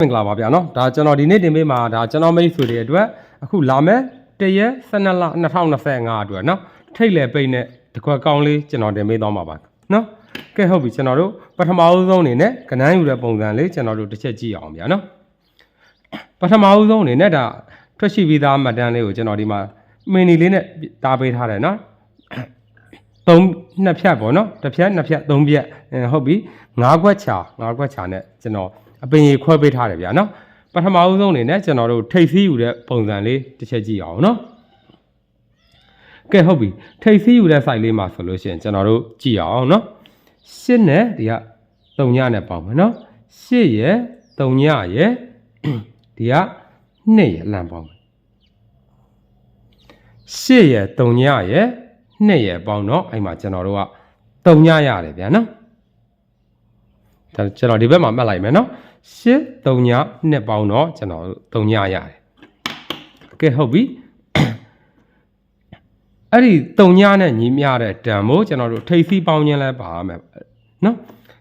မင်္ဂလာပါဗျာနော်ဒါကျွန်တော်ဒီနေ့တင်ပေးမှာဒါကျွန်တော်မိတ်ဆွေတွေအတွက်အခုလာမဲ့တရက်12လ2025အတွက်နော်ထိတ်လေပိတ်နဲ့တကွက်ကောင်းလေးကျွန်တော်တင်ပေးသွားမှာပါနော်ကဲဟုတ်ပြီကျွန်တော်တို့ပထမအဦးဆုံးအနေနဲ့ကနန်းယူတဲ့ပုံစံလေးကျွန်တော်တို့တစ်ချက်ကြည့်အောင်ဗျာနော်ပထမအဦးဆုံးအနေနဲ့ဒါထွက်ရှိပြီးသားမှတ်တမ်းလေးကိုကျွန်တော်ဒီမှာမင်းနီလေးနဲ့တားပေးထားတယ်နော်သုံးနှစ်ဖြတ်ပေါ့နော်တစ်ဖြတ်နှစ်ဖြတ်သုံးဖြတ်အဲဟုတ်ပြီငါးခွက်ချာငါးခွက်ချာနဲ့ကျွန်တော် အပင်ကြီးခွဲပေးထားတယ်ဗျာနော်ပထမဦးဆုံးအနေနဲ့ကျွန်တော်တို့ထိတ်သီးယူတဲ့ပုံစံလေးတစ်ချက်ကြည့်အောင်နော်ကဲဟုတ်ပြီထိတ်သီးယူတဲ့ site လေးမှာဆိုလို့ရှိရင်ကျွန်တော်တို့ကြည့်အောင်နော်ရှစ်နဲ့ဒီက3ညနဲ့ပေါင်းမယ်နော်ရှစ်ရယ်3ညရယ်ဒီက2ရယ်လမ်းပေါင်းမယ်ရှစ်ရယ်3ညရယ်2ရယ်ပေါင်းတော့အဲ့မှာကျွန်တော်တို့က3ညရတယ်ဗျာနော်ဒါကျွန်တော်ဒီဘက်မှာမှတ်လိုက်မယ်နော် ရှစ်3ည2ပေါင်းတော့ကျွန်တော်တို့3ညရတယ်ကဲဟုတ်ပြီအဲ့ဒီ3ညနဲ့ညီမျှတဲ့တန်မို့ကျွန်တော်တို့ထိပ်စီးပေါင်းခြင်းလဲပါမယ်နော်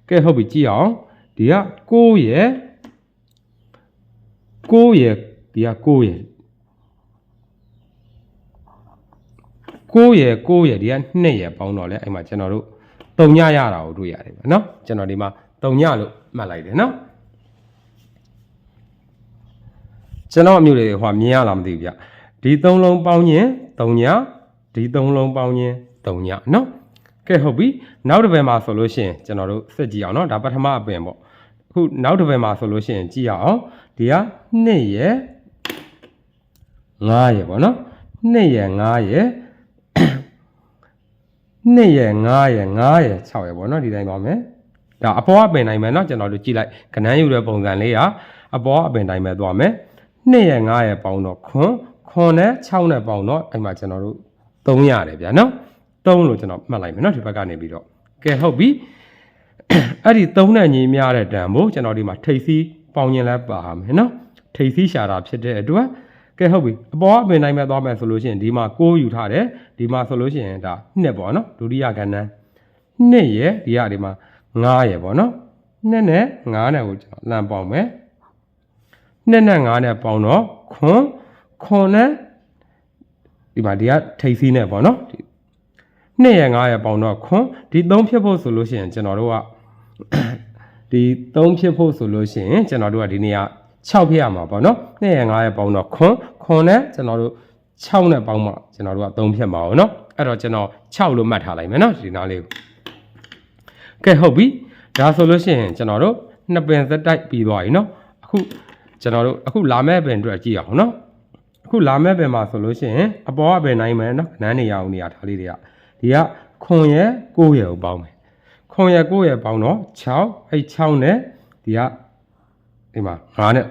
ကဲဟုတ်ပြီကြည့်အောင်ဒီက6ရယ်6ရယ်ဒီက6ရယ်9ရယ်9ရယ်ဒီက2ရယ်ပေါင်းတော့လဲအဲ့မှာကျွန်တော်တို့3ညရတာကိုတွေ့ရတယ်ဗျာနော်ကျွန်တော်ဒီမှာ3ညလို့မှတ်လိုက်တယ်နော် ကျွန်တော်အမျိုးတွေဟိုမြင်ရလားမသိဘူးဗျဒီ3လုံးပေါင်းရင်3ညဒီ3လုံးပေါင်းရင်3ညနော်ကဲဟုတ်ပြီနောက်တစ်ပယ်မှာဆိုလို့ရှိရင်ကျွန်တော်တို့စက်ကြည့်အောင်နော်ဒါပထမအပင်ပေါ့အခုနောက်တစ်ပယ်မှာဆိုလို့ရှိရင်ကြည့်ရအောင်ဒီက2ရယ်9ရယ်ပေါ့နော်2ရယ်9ရယ် 2ရယ်5ရယ်5ရယ်6ရယ်ပေါ့နော်ဒီတိုင်းသွားမယ်ဒါအပေါ်အပင်တိုင်းပဲเนาะကျွန်တော်တို့ကြည့်လိုက်ကနန်းယူတဲ့ပုံစံလေးကအပေါ်အပင်တိုင်းပဲသွားမယ် 2ရက်9ရက်ပေါင်းတော့ခွန်ခွန်နဲ့6နဲ့ပေါင်းတော့အဲ့မှာကျွန်တော်တို့3ရတယ်ဗျာနော်3လို့ကျွန်တော်မှတ်လိုက်မယ်နော်ဒီဘက်ကနေပြီးတော့ကဲဟုတ်ပြီအဲ့ဒီ3နဲ့ညီမျှတဲ့တန်ကိုကျွန်တော်ဒီမှာထိပ်စီးပေါင်းရင်လည်းပါမယ်နော်ထိပ်စီးရှာတာဖြစ်တဲ့အတွက်ကဲဟုတ်ပြီအပေါ်အပင်တိုင်းပဲသွားမယ်ဆိုလို့ရှိရင်ဒီမှာ6ယူထားတယ်ဒီမှာဆိုလို့ရှိရင်ဒါ2ပေါ့နော်ဒုတိယကဏ္ဍ2ရယ်ဒီကဒီမှာ9ရယ်ပေါ့နော်2နဲ့9နဲ့ကိုကျွန်တော်လမ်းပေါင်းမယ် 2နဲ့9နဲ့ပေါင်းတော့ခွန်းခွန်းနဲ့ဒီမှာဒီကထိပ်စီးနဲ့ပေါ့နော်ဒီ2ရယ်9ရယ်ပေါင်းတော့ခွန်းဒီ3ဖြစ်ဖို့ဆိုလို့ရှိရင်ကျွန်တော်တို့ကဒီ3ဖြစ်ဖို့ဆိုလို့ရှိရင်ကျွန်တော်တို့ကဒီနေရာ6ဖြစ်ရမှာပေါ့နော်2ရယ်9ရယ်ပေါင်းတော့ခွန်းခွန်းနဲ့ကျွန်တော်တို့6နဲ့ပေါင်းမှကျွန်တော်တို့က3ဖြစ်မှာပေါ့နော်အဲ့တော့ကျွန်တော်6လို့မှတ်ထားလိုက်မယ်နော်ဒီနားလေးကိုကဲဟုတ်ပြီဒါဆိုလို့ရှိရင်ကျွန်တော်တို့နှစ်ပင်သက်တိုက်ပြီးသွားပြီနော်အခု ကျွန်တော်တို့အခုလာမဲ့ပင်အတွက်ကြည့်အောင်နော်အခုလာမဲ့ပင်မှာဆိုလို့ရှိရင်အပေါ်ကပင်နိုင်မယ်နော်နန်းနေရအောင်နေရထားလေးတွေကဒီကခွန်ရယ်9ရယ်ကိုပေါင်းမယ်ခွန်ရ9ရပေါင်းတော့6အဲ့6နဲ့ဒီကဒီမှာ9နဲ့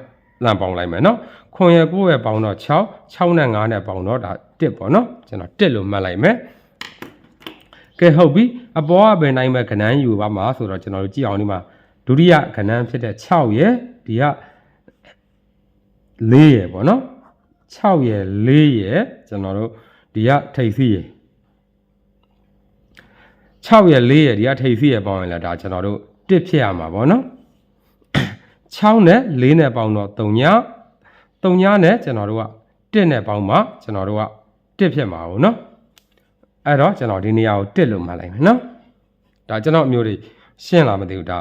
လမ်းပေါင်းလိုက်မယ်နော်ခွန်ရ9ရပေါင်းတော့6 6နဲ့9နဲ့ပေါင်းတော့ဒါ1ပေါ့နော်ကျွန်တော်1လို့မှတ်လိုက်မယ်ကဲဟုတ်ပြီအပေါ်ကဘယ်နိုင်မဲ့ခဏန်းယူပါမှာဆိုတော့ကျွန်တော်တို့ကြည့်အောင်ဒီမှာဒုတိယခဏန်းဖြစ်တဲ့6ရယ်ဒီက 4ရယ်ပေါ့နော်6ရယ်4ရယ်ကျွန်တော်တို့ဒီကထိပ်စီးရယ်6ရက်4ရက်ဒီကထိပ်စီးရပေါင်းရင်လည်းဒါကျွန်တော်တို့1ဖြစ်ရမှာပေါ့နော်6နဲ့4နဲ့ပေါင်းတော့3ည3ညနဲ့ကျွန်တော်တို့က1နဲ့ပေါင်းမှကျွန်တော်တို့က1ဖြစ်မှာပေါ့နော်အဲ့တော့ကျွန်တော်ဒီနေရာကို1လို့မှတ်လိုက်မယ်နော်ဒါကျွန်တော်အမျိုးတွေရှင်းလာမသိဘူးဒါ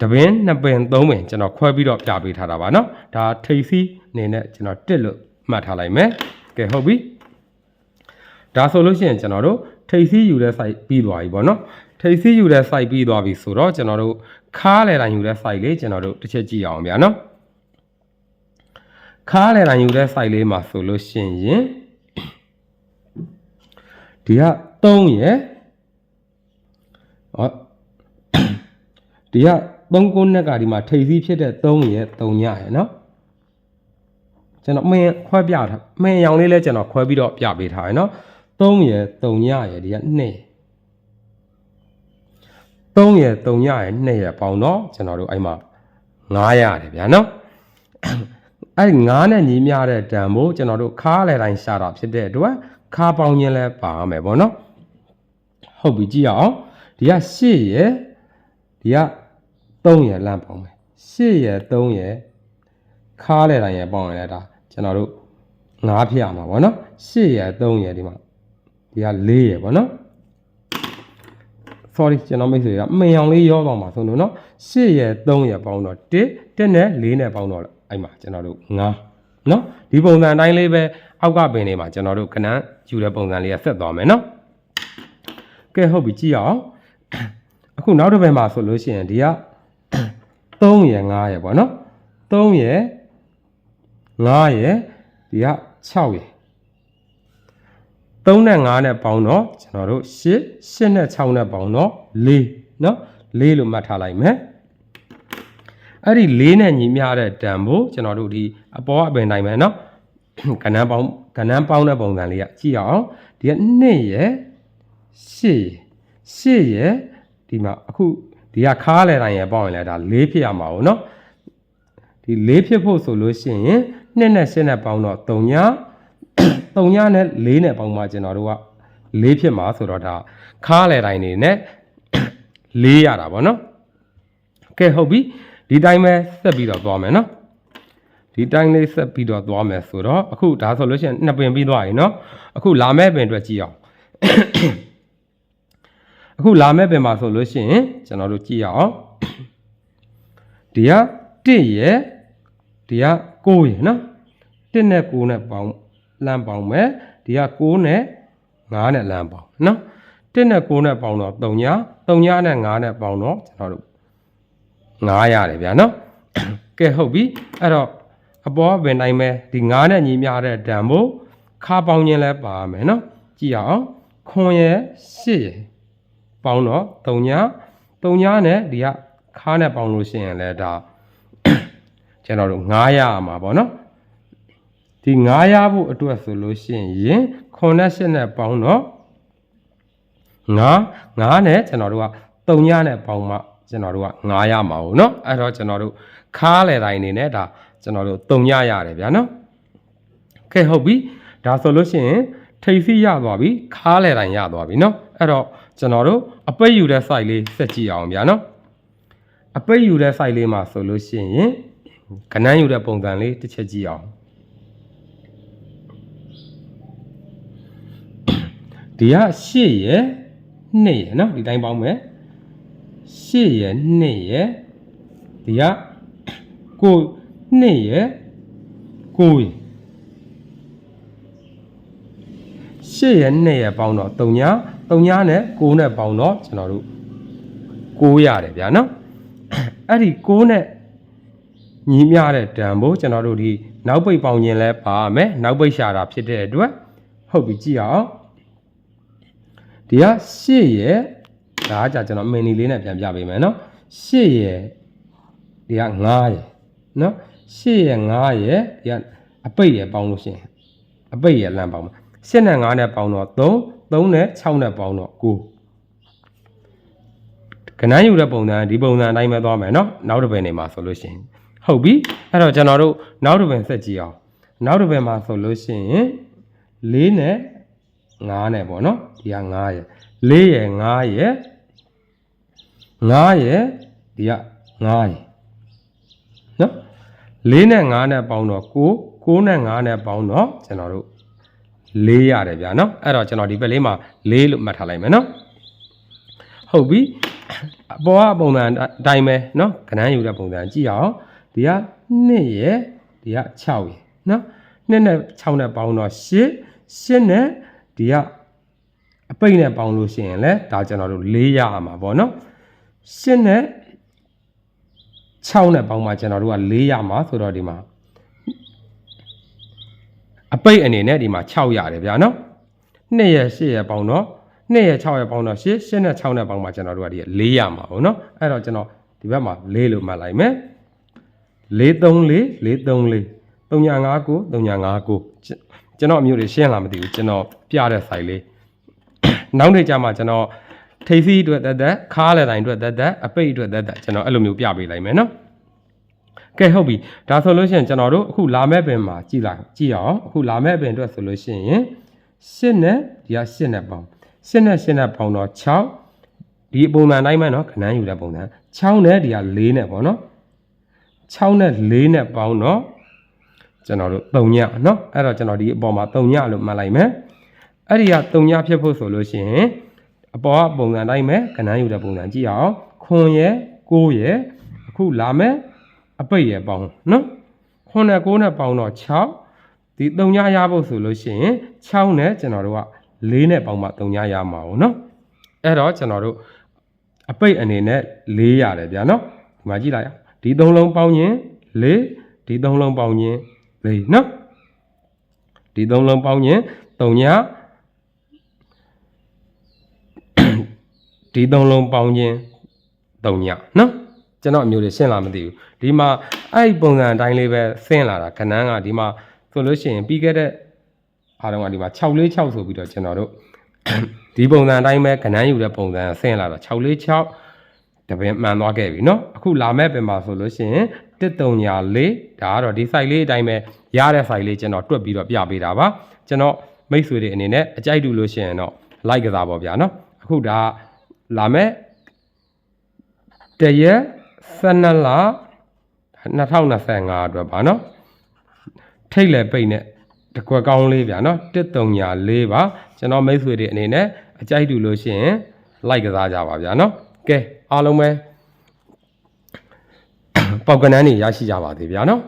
တပင်းနှစ်ပင်သုံးပင်ကျွန်တော်ခွဲပြီးတော့ပြပေးထားတာပါနော်ဒါထိပ်စီးအနေနဲ့ကျွန်တော်1လို့မှတ်ထားလိုက်မယ်ကဲဟုတ်ပြီဒါဆိုလို့ရှိရင်ကျွန်တော်တို့ထိပ်စီးယူတဲ့ site ပြီးသွားပြီပေါ့နော်ထိပ်စီးယူတဲ့ site ပြီးသွားပြီဆိုတော့ကျွန်တော်တို့ခါးလေတိုင်းယူတဲ့ site လေးကျွန်တော်တို့တစ်ချက်ကြည့်အောင်ဗျာနော်ခါးလေတိုင်းယူတဲ့ site လေးမှာဆိုလို့ရှိရင်ဒီက3ရယ်ဟောဒီက 3ကုန်းနဲ့ကဒီမှာထိပ်စီးဖြစ်တဲ့3ရယ်3ညရယ်နော်ကျွန်တော်မင်းခွဲပြထားမင်းရောင်လေးလဲကျွန်တော်ခွဲပြီးတော့ပြပေးထားရယ်နော်3ရယ်3ညရယ်ဒီက2 3ရယ်3ညရယ်2ရယ်ပေါင်းတော့ကျွန်တော်တို့အဲ့မှာ9ရတယ်ဗျာနော်အဲ့9နဲ့ညီမျှတဲ့တန်ဖို့ကျွန်တော်တို့ခါးလေတိုင်းရှာတာဖြစ်တဲ့အတွက်ခါပေါင်းခြင်းလဲပါရမယ်ပေါ့နော်ဟုတ်ပြီကြည့်ရအောင်ဒီက8ရယ်ဒီက 3ရယ်လမ်းပေါင်းမယ်8ရယ်3ရယ်ခါလဲတိုင်းရဲ့ပေါင်းရင်လည်းဒါကျွန်တော်တို့9ဖြစ်ရမှာပေါ့နော်8ရယ်3ရယ်ဒီမှာဒီက4ရယ်ပေါ့နော် sorry ကျွန်တော်မိတ်ဆွေကမှင်အောင်လေးရောသွားမှာဆိုလို့နော်8ရယ်3ရယ်ပေါင်းတော့1 1နဲ့4နဲ့ပေါင်းတော့အဲ့မှာကျွန်တော်တို့9နော်ဒီပုံစံအတိုင်းလေးပဲအောက်ကပင်လေးမှာကျွန်တော်တို့ခဏယူတဲ့ပုံစံလေးကဆက်သွားမယ်နော်ကဲဟုတ်ပြီကြည့်အောင်အခုနောက်တစ်ပင်မှာဆိုလို့ရှိရင်ဒီက 3ရယ်5ရယ်ပေါ့နော်3ရယ်5ရယ်ဒီက6ရယ်3နဲ့5နဲ့ပေါင်းတော့ကျွန်တော်တို့8 8နဲ့6နဲ့ပေါင်းတော့4เนาะ4လို့မှတ်ထားလိုက်မယ်အဲ့ဒီ4နဲ့ညီမျှတဲ့တန်ဖို့ကျွန်တော်တို့ဒီအပေါ်အပင်တိုင်းပဲเนาะကဏ္ဍပေါင်းကဏ္ဍပေါင်းတဲ့ပုံစံလေးကကြည့်အောင်ဒီက2ရယ်8ရယ်8ရယ်ဒီမှာအခု ဒီကခါးလဲတိုင်းရယ်ပေါင်းရင်လည်းဒါ4ဖြစ်ရမှာ哦เนาะဒီ4ဖြစ်ဖို့ဆိုလို့ရှိရင်2နဲ့8နဲ့ပေါင်းတော့3ည3ညနဲ့4နဲ့ပေါင်းမှကျွန်တော်တို့က4ဖြစ်မှာဆိုတော့ဒါခါးလဲတိုင်းနေနဲ့4ရတာဗောနော်ကဲဟုတ်ပြီဒီတိုင်းပဲဆက်ပြီးတော့သွားမယ်နော်ဒီတိုင်းလေးဆက်ပြီးတော့သွားမယ်ဆိုတော့အခုဒါဆိုလို့ရှိရင်နှစ်ပင်ပြီးသွားပြီနော်အခုလာမဲ့ပင်အတွက်ကြည့်အောင် အခုလာမဲ့ပင်မှာဆိုလို့ရှိရင်ကျွန်တော်တို့ကြည့်ရအောင်ဒီက1ရယ်ဒီက9ရယ်နော်1နဲ့9နဲ့ပေါင်းလမ်းပေါင်းမယ်ဒီက9နဲ့9နဲ့လမ်းပေါင်းနော်1နဲ့9နဲ့ပေါင်းတော့3ည3ညနဲ့9နဲ့ပေါင်းတော့ကျွန်တော်တို့9ရတယ်ဗျာနော်ကဲဟုတ်ပြီအဲ့တော့အပေါ်ပင်တိုင်းပဲဒီ9နဲ့ညီမျှတဲ့တန်ဖို့ခါပေါင်းခြင်းလဲပါမယ်နော်ကြည့်ရအောင်ခွန်ရယ်8ရယ် ပေါင်းတော့3ည3ညနဲ့ဒီကခါနဲ့ပေါင်းလို့ရှိရင်လည်းဒါကျွန်တော်တို့900ရမှာပေါ့နော်ဒီ900ရဖို့အတွက်ဆိုလို့ရှိရင်9နဲ့ပေါင်းတော့9 9နဲ့ကျွန်တော်တို့က3ညနဲ့ပေါင်းမှကျွန်တော်တို့က900ရမှာဟုတ်နော်အဲ့တော့ကျွန်တော်တို့ခါလေတိုင်းနေနဲ့ဒါကျွန်တော်တို့3ညရတယ်ဗျာနော်ကဲဟုတ်ပြီဒါဆိုလို့ရှိရင်ထိပ်စီရသွားပြီခါလေတိုင်းရသွားပြီနော်အဲ့တော့ ကျွန်တော်တို့အပိတ်ယူတဲ့ site လေးဆက်ကြည့်အောင်ဗျာနော်အပိတ်ယူတဲ့ site လေးမှာဆိုလို့ရှိရင်ခဏန်းယူတဲ့ပုံစံလေးတစ်ချက်ကြည့်အောင်ဒီက8ရယ်2ရယ်နော်ဒီတိုင်းပေါင်းမယ်8ရယ်2ရယ်ဒီကကို2ရယ်ကိုရယ်8ရယ်2ရယ်ပေါင်းတော့3ညာ 3နဲ့6နဲ့ပေါင်းတော့ကျွန်တော်တို့6ရတယ်ဗျာနော်အဲ့ဒီ6နဲ့ညီမျှတဲ့တန်ဖို့ကျွန်တော်တို့ဒီနောက်ပိတ်ပေါင်းခြင်းလဲပါမယ်နောက်ပိတ်ရှာတာဖြစ်တဲ့အတွက်ဟုတ်ပြီကြည့်အောင်ဒီက8ရဲ့ဒါကကျွန်တော်မင်နီလေးနဲ့ပြန်ပြပေးမယ်နော်8ရဲ့ဒီက9ရဲ့နော်8ရဲ့9ရဲ့ဒီကအပိတ်ရဲ့ပေါင်းလို့ရှိရင်အပိတ်ရဲ့လမ်းပေါင်းမှာ7နဲ့9နဲ့ပေါင်းတော့3 3နဲ့6နဲ့ပေါင်းတော့9ကနန်းယူတဲ့ပုံစံဒီပုံစံအတိုင်းပဲသွားမယ်เนาะနောက်တစ်ပင်နေမှာဆိုလို့ရှိရင်ဟုတ်ပြီအဲ့တော့ကျွန်တော်တို့နောက်တစ်ပင်ဆက်ကြည့်အောင်နောက်တစ်ပင်မှာဆိုလို့ရှိရင်4နဲ့9နဲ့ပေါ့เนาะဒီက9ရယ်4ရယ်9ရယ်9ရယ်ဒီက9ရယ်နော်4နဲ့9နဲ့ပေါင်းတော့9 9နဲ့9နဲ့ပေါင်းတော့ကျွန်တော်တို့ 4ရတယ်ဗျာနော်အဲ့တော့ကျွန်တော်ဒီဘက်လေးမှာ4လို့မှတ်ထားလိုက်မယ်နော်ဟုတ်ပြီအပေါ်ကပုံစံအတိုင်းပဲနော်ခဏန်းယူတဲ့ပုံစံကြည့်အောင်ဒီက2ရယ်ဒီက6ရယ်နော်2နဲ့6နဲ့ပေါင်းတော့8 8နဲ့ဒီကအပိတ်နဲ့ပေါင်းလို့ရှိရင်လည်းဒါကျွန်တော်တို့4ရအောင်ပါဗောနော်8နဲ့6နဲ့ပေါင်းမှကျွန်တော်တို့က4ရမှာဆိုတော့ဒီမှာ အပိတ်အနေနဲ့ဒီမှာ6ရတယ်ဗျာနော်2ရ8ရပေါင်းတော့2ရ6ရပေါင်းတော့8 8နဲ့6နဲ့ပေါင်းမှကျွန်တော်တို့ကဒီ4ရမှာဟုတ်နော်အဲ့တော့ကျွန်တော်ဒီဘက်မှာ4လို့မှတ်လိုက်မယ်434 434 359 359ကျွန်တော်အမျိုးတွေရှင်းလာမသိဘူးကျွန်တော်ပြတဲ့ site လေးနောက်နေ့ကျမှကျွန်တော်ထိပ်စီးအတွက်တက်တက်ခါးလည်းတိုင်းအတွက်တက်တက်အပိတ်အတွက်တက်တက်ကျွန်တော်အဲ့လိုမျိုးပြပေးလိုက်မယ်နော် ကဲဟုတ်ပြီဒါဆိုလို့ရှိရင်ကျွန်တော်တို့အခုလာမဲ့ပင်မှာကြည့်လိုက်ကြည့်အောင်အခုလာမဲ့ပင်အတွက်ဆိုလို့ရှိရင်၈နဲ့ဒီက၈နဲ့ပေါင်း၈နဲ့၈နဲ့ပေါင်းတော့6ဒီပုံစံတိုင်းမှာနော်ခဏန်းယူတဲ့ပုံစံ6နဲ့ဒီက4နဲ့ပေါ့နော်6နဲ့4နဲ့ပေါင်းတော့ကျွန်တော်တို့3ညနော်အဲ့တော့ကျွန်တော်ဒီအပေါ်မှာ3ညလို့မှတ်လိုက်မယ်အဲ့ဒီက3ညဖြစ်ဖို့ဆိုလို့ရှိရင်အပေါ်ကပုံစံတိုင်းပဲခဏန်းယူတဲ့ပုံစံကြည့်အောင်ခွန်ရဲကိုရဲအခုလာမယ် အပိတ်ရပေါင်းနော်9နဲ့9နဲ့ပေါင်းတော့6ဒီ3ညရဖို့ဆိုလို့ရှိရင်6နဲ့ကျွန်တော်တို့က4နဲ့ပေါင်းမှ3ညရမှာပေါ့နော်အဲ့တော့ကျွန်တော်တို့အပိတ်အနေနဲ့4ရတယ်ဗျာနော်ဒီမှာကြည့်လိုက်ဒီ3လုံးပေါင်းရင်4ဒီ3လုံးပေါင်းရင်4နော်ဒီ3လုံးပေါင်းရင်3ညဒီ3လုံးပေါင်းရင်3ညနော် ကျွန်တော်အမျိုးတွေရှင်းလာမသိဘူးဒီမှာအဲ့ဒီပုံစံအတိုင်းလေးပဲဆင်းလာတာခဏန်းကဒီမှာဆိုလို့ရှိရင်ပြီးခဲ့တဲ့အားလုံးကဒီမှာ646ဆိုပြီးတော့ကျွန်တော်တို့ ဒီပုံစံအတိုင်းပဲခဏန်းယူတဲ့ပုံစံဆင်းလာတာ646တပင်မှန်သွားခဲ့ပြီเนาะအခုလာမဲ့ပင်မှာဆိုလို့ရှိရင်134ဒါကတော့ဒီ site လေးအတိုင်းပဲရတဲ့ site လေးကျွန်တော်တွက်ပြီးတော့ပြပေးတာပါကျွန်တော်မိတ်ဆွေတွေအနေနဲ့အကြိုက်တူလို့ရှိရင်တော့ like ကစားပါဗျာเนาะအခုဒါလာမဲ့တရက် 12လ2025အတွက်ပါနော်ထိတ်လေပိတ်နဲ့တကွက်ကောင်းလေးဗျာနော်1304ပါကျွန်တော်မိတ်ဆွေတွေအနေနဲ့အကြိုက်တူလို့ရှိရင်လိုက်ကစားကြပါဗျာနော်ကဲအားလုံးပဲပေါက်ကနန်းတွေရရှိကြပါသေးဗျာနော်